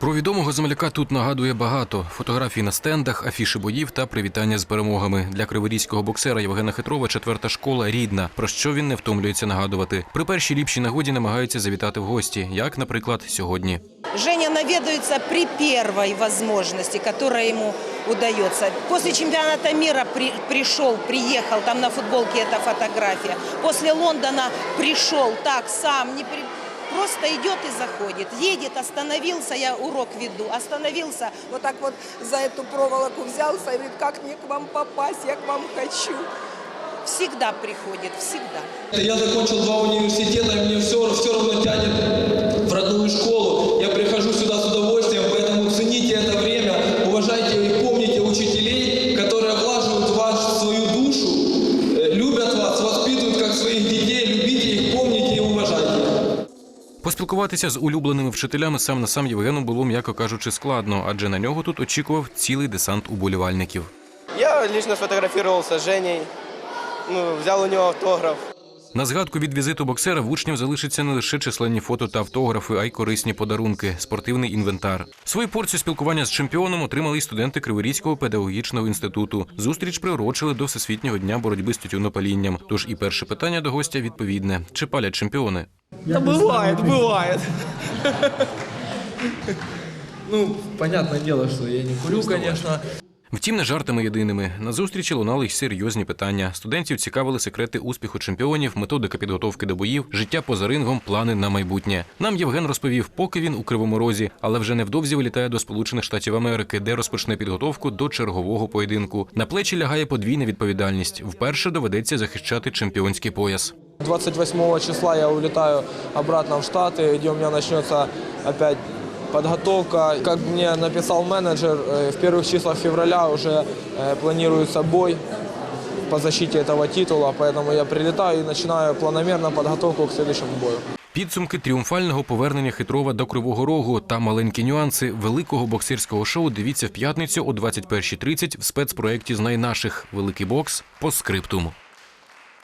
Про відомого земляка тут нагадує багато: фотографій на стендах, афіши боїв та привітання з перемогами. Для криворізького боксера Євгена Хитрова четверта школа рідна. Про що він не втомлюється нагадувати. При першій ліпшій нагоді намагаються завітати в гості, як, наприклад, сьогодні. Женя наведается при первой возможности, которая ему удается. После чемпионата мира при- пришел, приехал, там на футболке эта фотография. После Лондона пришел так сам, не при- просто идет и заходит. Едет, остановился, я урок веду, остановился, вот так вот за эту проволоку взялся и говорит, как мне к вам попасть, я к вам хочу. всегда приходит, всегда. Я закончил два университета, Поспілкуватися з улюбленими вчителями сам на сам Євгену було, м'яко кажучи, складно, адже на нього тут очікував цілий десант уболівальників. Я лично сфотографировался с Женей, ну, взял у него автограф. На згадку від візиту боксера в учнів залишаться не лише численні фото та автографи, а й корисні подарунки, спортивний інвентар. Свою порцію спілкування з чемпіоном отримали й студенти Криворізького педагогічного інституту. Зустріч приурочили до Всесвітнього дня боротьби з тютюнопалінням. Тож і перше питання до гостя відповідне: чи палять чемпіони? Да бывает, бывает. Ну, понятное дело, что я не курю, конечно. Втім, не жартами єдиними. На зустрічі лунали й серйозні питання. Студентів цікавили секрети успіху чемпіонів, методика підготовки до боїв, життя поза рингом, плани на майбутнє. Нам Євген розповів, поки він у Кривому Розі, але вже невдовзі вилітає до Сполучених Штатів Америки, де розпочне підготовку до чергового поєдинку. На плечі лягає подвійна відповідальність. Вперше доведеться захищати чемпіонський пояс. 28 числа я улетаю обратно в Штаты, где у меня начнется опять подготовка. Как мне написал менеджер, э, в первых числах февраля уже э, планируется бой по защите этого титула, поэтому я прилетаю и начинаю планомерно подготовку к следующему бою. Підсумки тріумфального повернення Хитрова до Кривого Рогу та маленькі нюанси великого боксерського шоу дивіться в п'ятницю о 21.30 в спецпроєкті «Знай наших. Великий бокс по скриптуму.